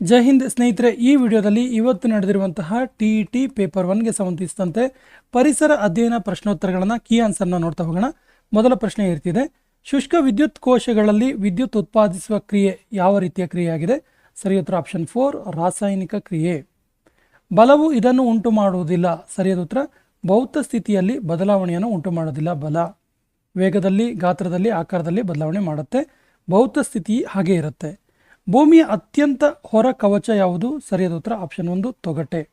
ಜೈ ಹಿಂದ್ ಸ್ನೇಹಿತರೆ, ಈ ವಿಡಿಯೋದಲ್ಲಿ ಇವತ್ತು ನಡೆದಿರುವಂತಹ ಟಿ ಇ ಟಿ ಪೇಪರ್ ಒನ್ಗೆ ಸಂಬಂಧಿಸಿದಂತೆ ಪರಿಸರ ಅಧ್ಯಯನ ಪ್ರಶ್ನೋತ್ತರಗಳನ್ನು ಕೀ ಆನ್ಸರ್ನ ನೋಡ್ತಾ ಹೋಗೋಣ. ಮೊದಲ ಪ್ರಶ್ನೆ ಇರ್ತಿದೆ. ಶುಷ್ಕ ವಿದ್ಯುತ್ ಕೋಶಗಳಲ್ಲಿ ವಿದ್ಯುತ್ ಉತ್ಪಾದಿಸುವ ಕ್ರಿಯೆ ಯಾವ ರೀತಿಯ ಕ್ರಿಯೆಯಾಗಿದೆ? ಸರಿ, ಉತ್ತರ ಆಪ್ಷನ್ ಫೋರ್ ರಾಸಾಯನಿಕ ಕ್ರಿಯೆ. ಬಲವು ಇದನ್ನು ಉಂಟು ಮಾಡುವುದಿಲ್ಲ. ಸರಿಯಾದ ಉತ್ತರ. ಭೌತ ಸ್ಥಿತಿಯಲ್ಲಿ ಬದಲಾವಣೆಯನ್ನು ಉಂಟು ಮಾಡೋದಿಲ್ಲ ಬಲ. ವೇಗದಲ್ಲಿ, ಗಾತ್ರದಲ್ಲಿ, ಆಕಾರದಲ್ಲಿ ಬದಲಾವಣೆ ಮಾಡುತ್ತೆ. ಭೌತ ಸ್ಥಿತಿ ಹಾಗೆ ಇರುತ್ತೆ. ಭೂಮಿಯ ಅತ್ಯಂತ ಹೊರ ಕವಚ ಯಾವುದು? ಸರಿಯಾದ ಉತ್ತರ ಆಪ್ಷನ್ ಒಂದು, ತೊಗಟೆ.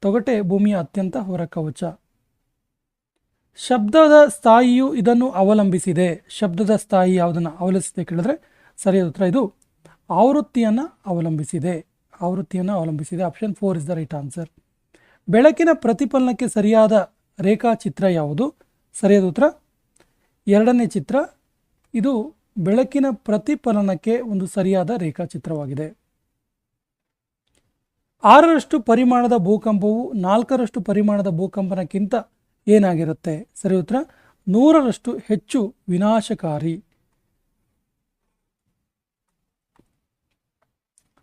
ತೊಗಟೆ ಭೂಮಿಯ ಅತ್ಯಂತ ಹೊರ ಕವಚ. ಶಬ್ದದ ಸ್ಥಾಯಿಯು ಇದನ್ನು ಅವಲಂಬಿಸಿದೆ. ಶಬ್ದದ ಸ್ಥಾಯಿ ಯಾವುದನ್ನು ಅವಲಂಬಿಸಿದೆ ಕೇಳಿದ್ರೆ ಸರಿಯಾದ ಉತ್ತರ ಇದು ಆವೃತ್ತಿಯನ್ನು ಅವಲಂಬಿಸಿದೆ. ಆವೃತ್ತಿಯನ್ನು ಅವಲಂಬಿಸಿದೆ. Option four is the right answer ಬೆಳಕಿನ ಪ್ರತಿಫಲನಕ್ಕೆ ಸರಿಯಾದ ರೇಖಾಚಿತ್ರ ಯಾವುದು? ಸರಿಯಾದ ಉತ್ತರ ಎರಡನೇ ಚಿತ್ರ ಇದು ಬೆಳಕಿನ ಪ್ರತಿಫಲನಕ್ಕೆ ಒಂದು ಸರಿಯಾದ ರೇಖಾಚಿತ್ರವಾಗಿದೆ. ಆರರಷ್ಟು ಪರಿಮಾಣದ ಭೂಕಂಪವು ನಾಲ್ಕರಷ್ಟು ಪರಿಮಾಣದ ಭೂಕಂಪನಕ್ಕಿಂತ ಏನಾಗಿರುತ್ತೆ? ಸರಿ, ಉತ್ತರ. ನೂರರಷ್ಟು ಹೆಚ್ಚು ವಿನಾಶಕಾರಿ.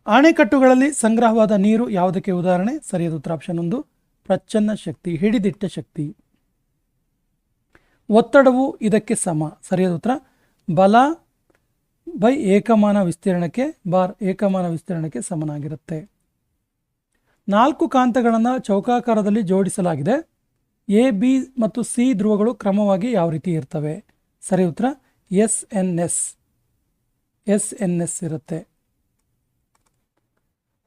ಅಣೆಕಟ್ಟುಗಳಲ್ಲಿ ಸಂಗ್ರಹವಾದ ನೀರು ಯಾವುದಕ್ಕೆ ಉದಾಹರಣೆ? ಸರಿಯಾದ ಉತ್ತರ, ಆಪ್ಷನ್ ಒಂದು. ಪ್ರಚ್ಛನ್ನ ಶಕ್ತಿ, ಹಿಡಿದಿಟ್ಟ ಶಕ್ತಿ. ಒತ್ತಡವು ಇದಕ್ಕೆ ಸಮ. ಸರಿಯಾದ ಉತ್ತರ. ಬಲ ಬೈ ಏಕಮಾನ ವಿಸ್ತೀರ್ಣಕ್ಕೆ ಬಾರ್ ಏಕಮಾನ ವಿಸ್ತೀರ್ಣಕ್ಕೆ ಸಮನಾಗಿರುತ್ತೆ. ನಾಲ್ಕು ಕಾಂತಗಳನ್ನು ಚೌಕಾಕಾರದಲ್ಲಿ ಜೋಡಿಸಲಾಗಿದೆ. ಎ, ಬಿ ಮತ್ತು ಸಿ ಧ್ರುವಗಳು ಕ್ರಮವಾಗಿ ಯಾವ ರೀತಿ ಇರ್ತವೆ? ಸರಿ ಉತ್ತರ, S, N, S. S, N, S ಇರುತ್ತೆ.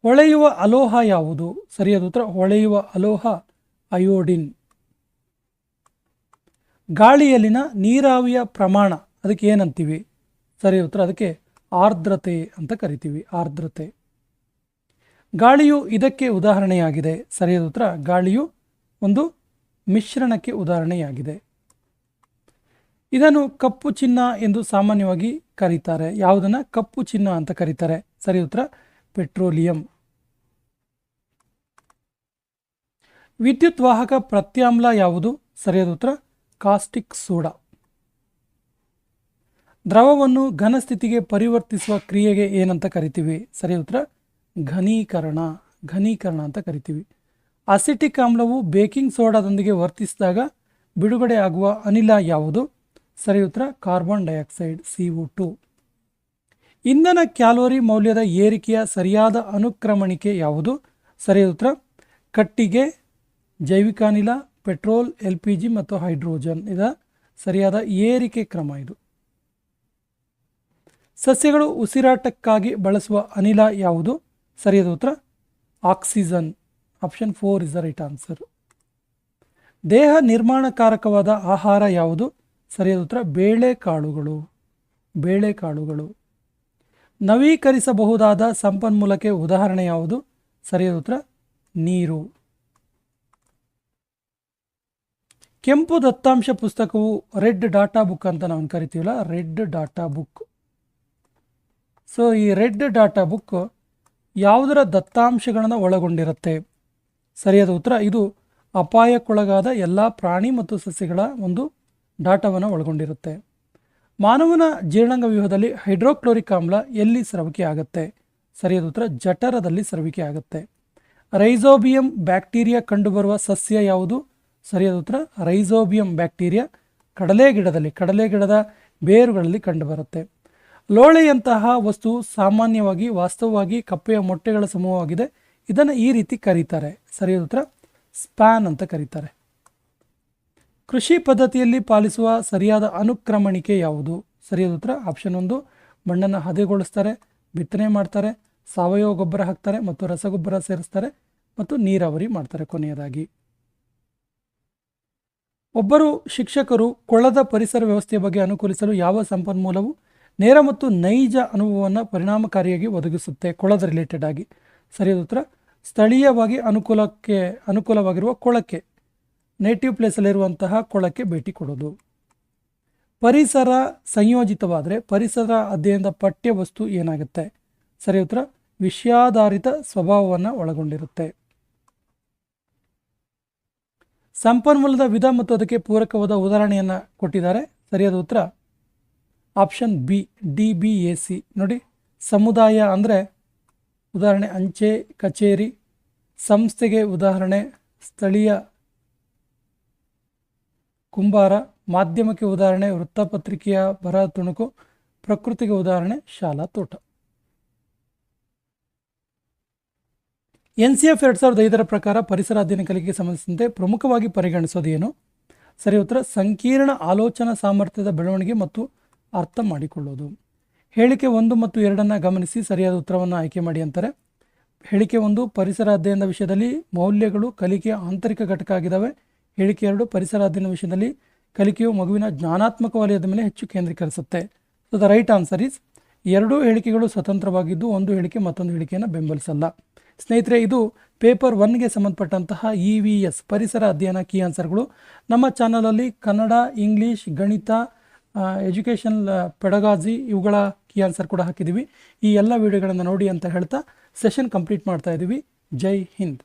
ಹೊಳೆಯುವ ಅಲೋಹ ಯಾವುದು? ಸರಿಯಾದ ಉತ್ತರ, ಹೊಳೆಯುವ ಅಲೋಹ ಅಯೋಡಿನ್. ಗಾಳಿಯಲ್ಲಿನ ನೀರಾವಿಯ ಪ್ರಮಾಣ, ಅದಕ್ಕೆ ಏನಂತೀವಿ? ಸರಿ ಉತ್ತರ ಅದಕ್ಕೆ ಆರ್ದ್ರತೆ ಅಂತ ಕರಿತೀವಿ, ಆರ್ದ್ರತೆ. ಗಾಳಿಯು ಇದಕ್ಕೆ ಉದಾಹರಣೆಯಾಗಿದೆ. ಸರಿಯಾದ ಉತ್ತರ, ಗಾಳಿಯು ಒಂದು ಮಿಶ್ರಣಕ್ಕೆ ಉದಾಹರಣೆಯಾಗಿದೆ. ಇದನ್ನು ಕಪ್ಪು ಚಿನ್ನ ಎಂದು ಸಾಮಾನ್ಯವಾಗಿ ಕರೀತಾರೆ. ಯಾವುದನ್ನು? ಕಪ್ಪು ಚಿನ್ನ ಅಂತ ಕರೀತಾರೆ. ಸರಿ ಉತ್ತರ, ಪೆಟ್ರೋಲಿಯಂ. ವಿದ್ಯುತ್ ವಾಹಕ ಪ್ರತ್ಯಾಮ್ಲ ಯಾವುದು? ಸರಿಯಾದ ಉತ್ತರ, ಕಾಸ್ಟಿಕ್ ಸೋಡಾ. ದ್ರವವನ್ನು ಘನ ಸ್ಥಿತಿಗೆ ಪರಿವರ್ತಿಸುವ ಕ್ರಿಯೆಗೆ ಏನಂತ ಕರಿತೀವಿ? ಸರಿ ಉತ್ತರ? ಘನೀಕರಣ. ಘನೀಕರಣ ಅಂತ ಕರಿತೀವಿ. ಅಸಿಟಿಕ್ ಆಮ್ಲವು ಬೇಕಿಂಗ್ ಸೋಡಾದೊಂದಿಗೆ ವರ್ತಿಸಿದಾಗ ಬಿಡುಗಡೆ ಆಗುವ ಅನಿಲ ಯಾವುದು? ಸರಿ ಉತ್ತರ? Carbon dioxide, C O two. ಇಂಧನ ಕ್ಯಾಲೋರಿ ಮೌಲ್ಯದ ಏರಿಕೆಯ ಸರಿಯಾದ ಅನುಕ್ರಮಣಿಕೆ ಯಾವುದು? ಸರಿ ಉತ್ತರ? ಕಟ್ಟಿಗೆ, ಜೈವಿಕ ಅನಿಲ, ಪೆಟ್ರೋಲ್, ಎಲ್ ಪಿ ಜಿ ಮತ್ತು ಹೈಡ್ರೋಜನ್. ಇದ ಸರಿಯಾದ ಏರಿಕೆ ಕ್ರಮ ಇದು. ಸಸ್ಯಗಳು ಉಸಿರಾಟಕ್ಕಾಗಿ ಬಳಸುವ ಅನಿಲ ಯಾವುದು? ಸರಿಯಾದ ಉತ್ತರ, oxygen. Option four is the right answer ದೇಹ ನಿರ್ಮಾಣಕಾರಕವಾದ ಆಹಾರ ಯಾವುದು? ಸರಿಯಾದ ಉತ್ತರ, ಬೇಳೆಕಾಳುಗಳು. ಬೇಳೆಕಾಳುಗಳು. ನವೀಕರಿಸಬಹುದಾದ ಸಂಪನ್ಮೂಲಕ್ಕೆ ಉದಾಹರಣೆ ಯಾವುದು? ಸರಿಯಾದ ಉತ್ತರ, ನೀರು. ಕೆಂಪು ದತ್ತಾಂಶ ಪುಸ್ತಕವು ರೆಡ್ ಡಾಟಾ ಬುಕ್ ಅಂತ ನಾವು ಕರಿತೀವಲ್ಲ, ರೆಡ್ ಡಾಟಾ ಬುಕ್. ಸೊ ಈ ರೆಡ್ ಡಾಟಾ ಬುಕ್ ಯಾವುದರ ದತ್ತಾಂಶಗಳನ್ನು ಒಳಗೊಂಡಿರುತ್ತೆ? ಸರಿಯಾದ ಉತ್ತರ, ಇದು ಅಪಾಯಕ್ಕೊಳಗಾದ ಎಲ್ಲ ಪ್ರಾಣಿ ಮತ್ತು ಸಸ್ಯಗಳ ಒಂದು ಡಾಟಾವನ್ನು ಒಳಗೊಂಡಿರುತ್ತೆ. ಮಾನವನ ಜೀರ್ಣಾಂಗ ವ್ಯೂಹದಲ್ಲಿ ಹೈಡ್ರೋಕ್ಲೋರಿಕ್ ಆಮ್ಲ ಎಲ್ಲಿ ಸ್ರವಿಕೆ ಆಗುತ್ತೆ? ಸರಿಯಾದ ಉತ್ತರ, ಜಠರದಲ್ಲಿ ಸ್ರವಿಕೆ ಆಗುತ್ತೆ. ರೈಸೋಬಿಯಂ ಬ್ಯಾಕ್ಟೀರಿಯಾ ಕಂಡುಬರುವ ಸಸ್ಯ ಯಾವುದು? ಸರಿಯಾದ ಉತ್ತರ, ರೈಸೋಬಿಯಂ ಬ್ಯಾಕ್ಟೀರಿಯಾ ಕಡಲೆ ಗಿಡದಲ್ಲಿ ಕಡಲೆ ಗಿಡದ ಬೇರುಗಳಲ್ಲಿ ಕಂಡುಬರುತ್ತೆ. ಲೋಳೆಯಂತಹ ವಸ್ತು ಸಾಮಾನ್ಯವಾಗಿ ವಾಸ್ತವವಾಗಿ ಕಪ್ಪೆಯ ಮೊಟ್ಟೆಗಳ ಸಮೂಹವಾಗಿದೆ. ಇದನ್ನು ಈ ರೀತಿ ಕರೀತಾರೆ. ಸರಿಯಾದ ಉತ್ತರ? ಸ್ಪ್ಯಾನ್ ಅಂತ ಕರೀತಾರೆ. ಕೃಷಿ ಪದ್ಧತಿಯಲ್ಲಿ ಪಾಲಿಸುವ ಸರಿಯಾದ ಅನುಕ್ರಮಣಿಕೆ ಯಾವುದು? ಸರಿಯಾದ ಉತ್ತರ? ಆಪ್ಷನ್ ಒಂದು, ಮಣ್ಣನ್ನು ಹದೆಗೊಳಿಸ್ತಾರೆ, ಬಿತ್ತನೆ ಮಾಡ್ತಾರೆ, ಸಾವಯವ ಗೊಬ್ಬರ ಹಾಕ್ತಾರೆ ಮತ್ತು ರಸಗೊಬ್ಬರ ಸೇರಿಸ್ತಾರೆ ಮತ್ತು ನೀರಾವರಿ ಮಾಡ್ತಾರೆ ಕೊನೆಯದಾಗಿ. ಒಬ್ಬರು ಶಿಕ್ಷಕರು ಕೊಳದ ಪರಿಸರ ವ್ಯವಸ್ಥೆಯ ಬಗ್ಗೆ ಅನುಕೂಲಿಸಲು ಯಾವ ಸಂಪನ್ಮೂಲವು ನೇರ ಮತ್ತು ನೈಜ ಅನುಭವವನ್ನು ಪರಿಣಾಮಕಾರಿಯಾಗಿ ಒದಗಿಸುತ್ತೆ ಕೊಳದ ರಿಲೇಟೆಡ್ ಆಗಿ. ಸರಿಯಾದ ಉತ್ತರ. ಸ್ಥಳೀಯವಾಗಿ ಅನುಕೂಲಕ್ಕೆ, ಅನುಕೂಲವಾಗಿರುವ ಕೊಳಕ್ಕೆ ನೇಟಿವ್ ಪ್ಲೇಸಲ್ಲಿರುವಂತಹ ಕೊಳಕ್ಕೆ ಭೇಟಿ ಕೊಡೋದು. ಪರಿಸರ ಸಂಯೋಜಿತವಾದರೆ ಪರಿಸರ ಅಧ್ಯಯನದ ಪಠ್ಯ ವಸ್ತು ಏನಾಗುತ್ತೆ? ಸರಿ ಉತ್ತರ. ವಿಷಯಾಧಾರಿತ ಸ್ವಭಾವವನ್ನು ಒಳಗೊಂಡಿರುತ್ತೆ. ಸಂಪನ್ಮೂಲದ ವಿಧ ಮತ್ತು ಅದಕ್ಕೆ ಪೂರಕವಾದ ಉದಾಹರಣೆಯನ್ನು ಕೊಟ್ಟಿದ್ದಾರೆ. ಸರಿಯಾದ ಉತ್ತರ. Option B, D, B, A, C. ನೋಡಿ, ಸಮುದಾಯ ಅಂದರೆ ಉದಾಹರಣೆ, ಅಂಚೆ, ಕಚೇರಿ, ಸಂಸ್ಥೆಗೆ ಉದಾಹರಣೆ, ಸ್ಥಳೀಯ ಕುಂಬಾರ, ಮಾಧ್ಯಮಕ್ಕೆ ಉದಾಹರಣೆ, ವೃತ್ತಪತ್ರಿಕೆಯ ಬರ, ತುಣುಕು, ಪ್ರಕೃತಿಗೆ ಉದಾಹರಣೆ, ಶಾಲಾ ತೋಟ. ಎನ್ ಸಿ ಎಫ್ ಎರಡು ಸಾವಿರದ ಐದರ ಪ್ರಕಾರ ಪರಿಸರ ಅಧ್ಯಯನ ಕಲಿಕೆಗೆ ಸಂಬಂಧಿಸಿದಂತೆ ಪ್ರಮುಖವಾಗಿ ಪರಿಗಣಿಸೋದೇನು? ಸರಿ, ಉತ್ತರ, ಸಂಕೀರ್ಣ ಆಲೋಚನಾ ಸಾಮರ್ಥ್ಯದ ಬೆಳವಣಿಗೆ ಮತ್ತು ಅರ್ಥ ಮಾಡಿಕೊಳ್ಳೋದು. ಹೇಳಿಕೆ ಒಂದು ಮತ್ತು ಎರಡನ್ನು ಗಮನಿಸಿ ಸರಿಯಾದ ಉತ್ತರವನ್ನು ಆಯ್ಕೆ ಮಾಡಿ ಅಂತಾರೆ. ಹೇಳಿಕೆ ಒಂದು, ಪರಿಸರ ಅಧ್ಯಯನದ ವಿಷಯದಲ್ಲಿ ಮೌಲ್ಯಗಳು ಕಲಿಕೆಯ ಆಂತರಿಕ ಘಟಕ ಆಗಿದ್ದಾವೆ ಹೇಳಿಕೆ ಎರಡು, ಪರಿಸರ ಅಧ್ಯಯನ ವಿಷಯದಲ್ಲಿ ಕಲಿಕೆಯು ಮಗುವಿನ ಜ್ಞಾನಾತ್ಮಕ ವಲಯದ ಮೇಲೆ ಹೆಚ್ಚು ಕೇಂದ್ರೀಕರಿಸುತ್ತೆ. So the right answer is ಎರಡೂ ಹೇಳಿಕೆಗಳು ಸ್ವತಂತ್ರವಾಗಿದ್ದು ಒಂದು ಹೇಳಿಕೆ ಮತ್ತೊಂದು ಹೇಳಿಕೆಯನ್ನು ಬೆಂಬಲಿಸಲ್ಲ. ಸ್ನೇಹಿತರೆ, ಇದು ಪೇಪರ್ ಒನ್ಗೆ ಸಂಬಂಧಪಟ್ಟಂತಹ ಇ ವಿ ಎಸ್, ಪರಿಸರ ಅಧ್ಯಯನ ಕೀ ಆನ್ಸರ್ಗಳು. ನಮ್ಮ ಚಾನಲಲ್ಲಿ ಕನ್ನಡ, ಇಂಗ್ಲೀಷ್, ಗಣಿತ ಎಜುಕೇಷನ್ ಪೆಡಗಾಜಿ ಇವುಗಳ ಕೀ ಆನ್ಸರ್ ಕೂಡ ಹಾಕಿದ್ದೀವಿ ಈ ಎಲ್ಲ ವಿಡಿಯೋಗಳನ್ನು ನೋಡಿ ಅಂತ ಹೇಳ್ತಾ ಸೆಷನ್ ಕಂಪ್ಲೀಟ್ ಮಾಡ್ತಾ ಇದ್ದೀವಿ ಜೈ ಹಿಂದ್.